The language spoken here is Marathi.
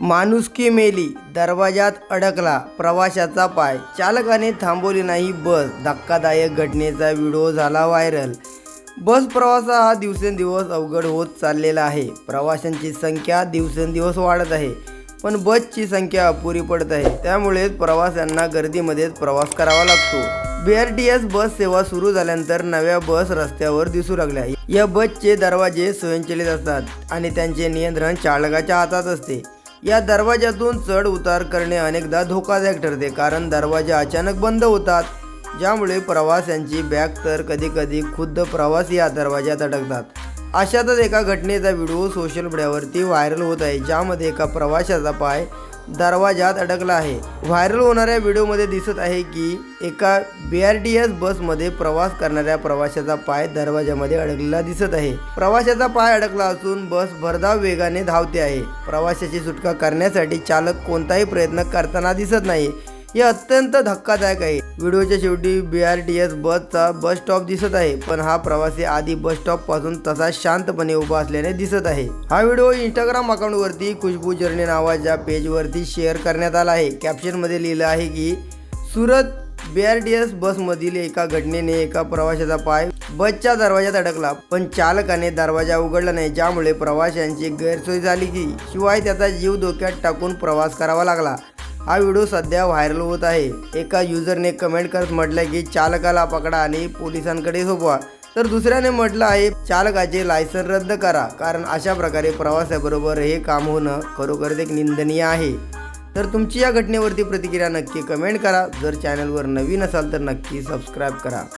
माणुसकी मेली दरवाजात अडकला प्रवाशाचा पाय. चालकाने थांबवली नाही बस. धक्कादायक घटनेचा व्हिडिओ झाला व्हायरल. बस प्रवास हा दिवसेंदिवस अवघड होत चाललेला आहे. प्रवाशांची संख्या दिवसेंदिवस वाढत आहे पण बसची संख्या अपुरी पडत आहे. त्यामुळेच प्रवाशांना गर्दीमध्येच प्रवास करावा लागतो. B R T S bus सेवा सुरू झाल्यानंतर नव्या बस रस्त्यावर दिसू लागल्या. या बसचे दरवाजे स्वयंचलित असतात आणि त्यांचे नियंत्रण चालकाच्या हातात असते. या दरवाजातून चढ उतार करणे अनेकदा धोकादायक ठरते कारण दरवाजा अचानक बंद होतात ज्यामुळे प्रवाशांची बॅग तर कधीकधी खुद्द प्रवासी या दरवाज्यात अडकतात. अशातच एका घटनेचा व्हिडिओ सोशल मीडियावरती व्हायरल होत आहे ज्यामध्ये एका प्रवाशाचा पाय दरवाजात अडकला आहे. व्हायरल होणाऱ्या व्हिडिओमध्ये दिसत आहे की एका बी आर टी एस बसमध्ये प्रवास करणाऱ्या प्रवाशाचा पाय दरवाजामध्ये अडकलेला दिसत आहे. प्रवाशाचा पाय अडकला असून बस भरधाव वेगाने धावते आहे. प्रवाशाची सुटका करण्यासाठी चालक कोणताही प्रयत्न करताना दिसत नाही. हे अत्यंत धक्कादायक आहे. व्हिडिओच्या शेवटी बी आर टी एस बसचा बस स्टॉप दिसत आहे पण हा प्रवासी आधी बस स्टॉपपासून तसा शांतपणे उभा असल्याने दिसत आहे. हा व्हिडिओ इंस्टाग्राम अकाउंटवरती खुशबू जर्नी नावाच्या पेजवरती शेअर करण्यात आला आहे. कॅप्शनमध्ये लिहिलं आहे की Surat B R T S बसमधील एका घटनेने एका प्रवाशाचा पाय बसच्या दरवाजात अडकला पण चालकाने दरवाजा उघडला नाही. ज्यामुळे प्रवाशांची गैरसोय झाली की शिवाय त्याचा जीव धोक्यात टाकून प्रवास करावा लागला. हा व्हिडिओ सध्या व्हायरल होत आहे. एका युजरने कमेंट करत म्हटलं की चालकाला पकडा आणि पोलिसांकडे सोपवा. तर दुसऱ्याने म्हटलं आहे चालकाचे लायसन रद्द करा कारण अशा प्रकारे प्रवासाबरोबर हे काम होणं खरोखरच एक निंदनीय आहे. तर तुमची या घटनेवरती प्रतिक्रिया नक्की कमेंट करा. जर चॅनलवर नवीन असाल तर नक्की सबस्क्राईब करा.